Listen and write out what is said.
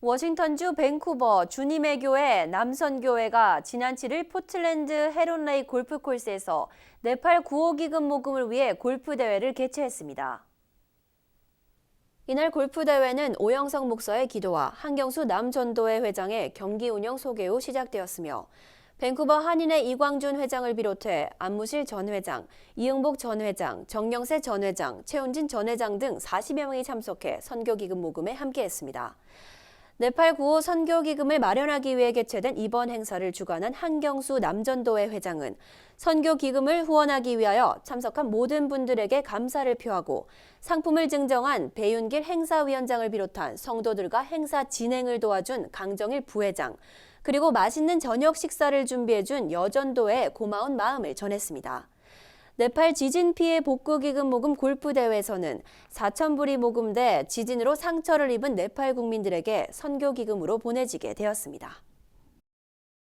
워싱턴주 밴쿠버 주님의 교회 남선교회가 지난 7일 포틀랜드 헤론레이 골프 콜스에서 네팔 구호 기금 모금을 위해 골프 대회를 개최했습니다. 이날 골프 대회는 오영석 목사의 기도와 한경수 남전도회 회장의 경기 운영 소개 후 시작되었으며 밴쿠버 한인의 이광준 회장을 비롯해 안무실 전 회장, 이응복 전 회장, 정영세 전 회장, 최훈진 전 회장 등 40여 명이 참석해 선교 기금 모금에 함께했습니다. 네팔 구호 선교 기금을 마련하기 위해 개최된 이번 행사를 주관한 한경수 남전도회 회장은 선교 기금을 후원하기 위하여 참석한 모든 분들에게 감사를 표하고 상품을 증정한 배윤길 행사위원장을 비롯한 성도들과 행사 진행을 도와준 강정일 부회장, 그리고 맛있는 저녁 식사를 준비해준 여전도에 고마운 마음을 전했습니다. 네팔 지진 피해 복구 기금 모금 골프 대회에서는 4천 불이 모금돼 지진으로 상처를 입은 네팔 국민들에게 선교 기금으로 보내지게 되었습니다.